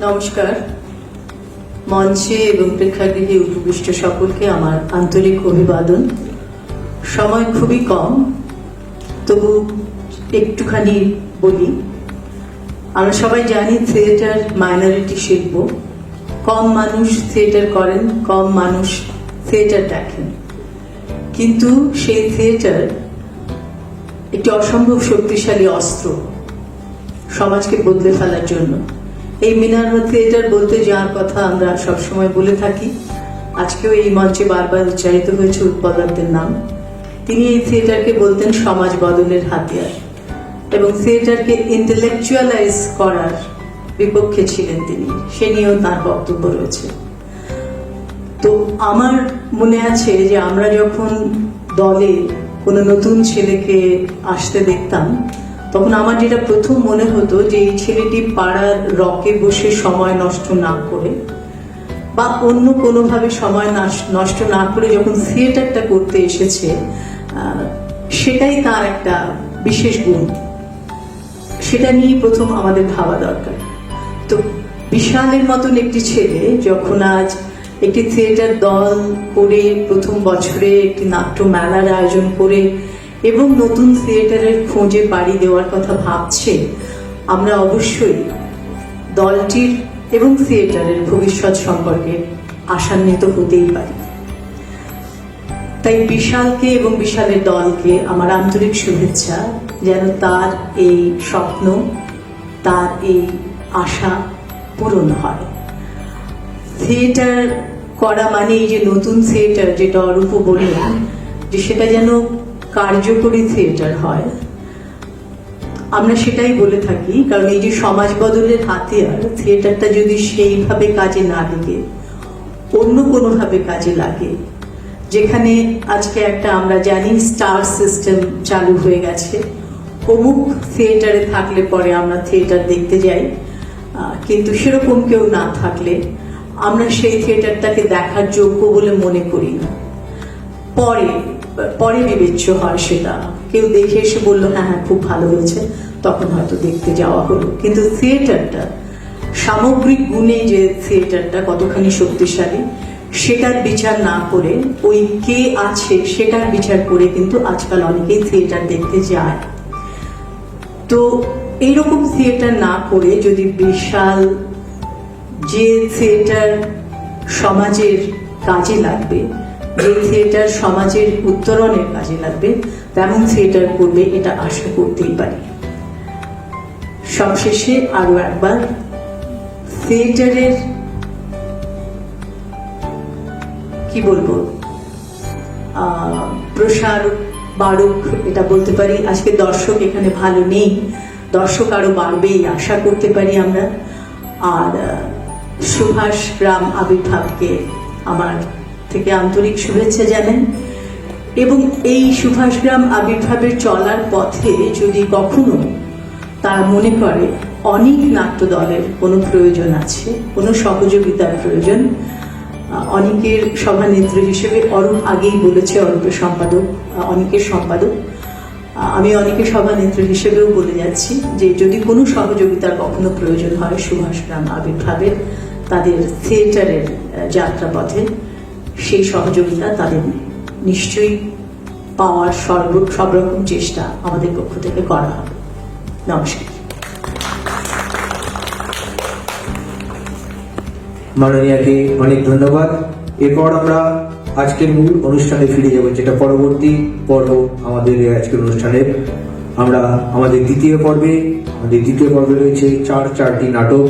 নমস্কার। মঞ্চে এবং প্রেক্ষাগৃহে উপবিষ্ট সকলকে আমার আন্তরিক অভিবাদন। সময় খুবই কম, তবু একটুখানি বলি। আমরা সবাই জানি থিয়েটার মাইনরিটি শিল্প। কম মানুষ থিয়েটার করেন, কম মানুষ থিয়েটার দেখেন। কিন্তু সেই থিয়েটার একটি অসম্ভব শক্তিশালী অস্ত্র সমাজকে বদলে ফেলার জন্য। এই মিনার্ভা থিয়েটার বলতে যার কথা আমরা সবসময় বলে থাকি, আজকেও এই মঞ্চে বারবার উচ্চারিত হয়েছে উৎপাদকদের নাম। তিনি এই থিয়েটারকে বলতেন সমাজ বদলের হাতিয়ার এবং থিয়েটারকে ইন্টেলেকচুয়ালাইজ করার বিপক্ষে ছিলেন তিনি। সে নিয়েও তার বক্তব্য রয়েছে। তো আমার মনে আছে যে আমরা যখন দলে কোনো নতুন ছেলেকে আসতে দেখতাম তখন আমার যেটা প্রথম মনে হতো যে এই ছেলেটি পাড়ার রকে বসে সময় নষ্ট না করে বা অন্য কোনোভাবে সময় নষ্ট না করে যখন থিয়েটারটা করতে এসেছে সেটাই তার একটা বিশেষ গুণ। সেটা নিয়েই প্রথম আমাদের ভাবা দরকার। তো বিশালের মতন একটি ছেলে যখন আজ একটি থিয়েটার দল করে প্রথম বছরে একটি নাট্য মেলার আয়োজন করে এবং নতুন থিয়েটারের খোঁজে পাড়ি দেওয়ার কথা ভাবছে, আমরা অবশ্যই দলটির এবং থিয়েটারের ভবিষ্যৎ সম্পর্কে আশান্বিত হতেই পারি। তাই বিশালকে এবং বিশালের দলকে আমার আন্তরিক শুভেচ্ছা, যেন তার এই স্বপ্ন, তার এই আশা পূরণ হয়। থিয়েটার করা মানে এই যে নতুন থিয়েটার, যেটা অরূপ বললেন, যে সেটা যেন কার্যকরী থিয়েটার হয়। আমরা সেটাই বলে থাকি, কারণ এই যে সমাজ বদলের হাতিয়ার, থিয়েটারটা যদি সেইভাবে কাজে না লেগে, অন্য কোনোভাবে কাজে লাগে, যেখানে আজকে একটা আমরা জানি স্টার সিস্টেম চালু হয়ে গেছে। অমুক থিয়েটারে থাকলে পরে আমরা থিয়েটার দেখতে যাই কিন্তু সেরকম কেউ না থাকলে আমরা সেই থিয়েটারটাকে দেখার যোগ্য বলে মনে করি না। পরে পরে বিবেচ্য হয় সেটা। কেউ দেখে এসে বলল হ্যাঁ হ্যাঁ খুব ভালো হয়েছে। তখন হয়তো দেখতে যাওয়া হলো। কিন্তু থিয়েটারটা, সামগ্রিক গুণে যে থিয়েটারটা কতখানি শক্তিশালী, সেটার বিচার না করে, ওই কে আছে সেটার বিচার করে কিন্তু আজকাল অনেকেই থিয়েটার দেখতে যায়। তো এইরকম থিয়েটার না করে যদি বিশাল যে থিয়েটার সমাজের কাজে লাগবে যে থিয়েটার সমাজের উত্তরণের কাজে লাগবে, তেমন থিয়েটার করবে এটা আশা করতেই পারি। সবশেষে আরও একবার থিয়েটারের কি বলব? প্রসার বাড়ুক, এটা বলতে পারি। আজকে দর্শক এখানে ভালো নেই। দর্শক আরও বাড়বেই, আশা করতে পারি আমরা। আর, সুভাষ রাম আবির্ভাবকে আমার থেকে আন্তরিক শুভেচ্ছা জানেন এবং এই সুভাষগ্রাম আবির্ভাবের চলার পথে যদি কখনো তারা মনে করে অনেক নাট্য দলের কোনো প্রয়োজন আছে, কোনো সহযোগিতার প্রয়োজন। অনেকের সভানেত্রী হিসেবে অরূপ আগেই বলেছে, অরূপের সম্পাদক, অনেকের সম্পাদক। আমি অনেকের সভানেত্রী হিসেবেও বলে যাচ্ছি যে যদি কোনো সহযোগিতার কখনো প্রয়োজন হয় সুভাষগ্রাম আবির্ভাবের, তাদের থিয়েটারের যাত্রাপথে সেই সহযোগিতা তাদের নিশ্চয়ই পাওয়ার সর্ব সব রকম চেষ্টা আমাদের পক্ষ থেকে করা হবে। নমস্কার। মাননীয়াকে অনেক ধন্যবাদ। এরপর আমরা আজকের মূল অনুষ্ঠানে ফিরে যাব, যেটা পরবর্তী পর্ব আমাদের আজকের অনুষ্ঠানের আমরা আমাদের দ্বিতীয় পর্বে, আমাদের দ্বিতীয় পর্বে রয়েছে চার চারটি নাটক।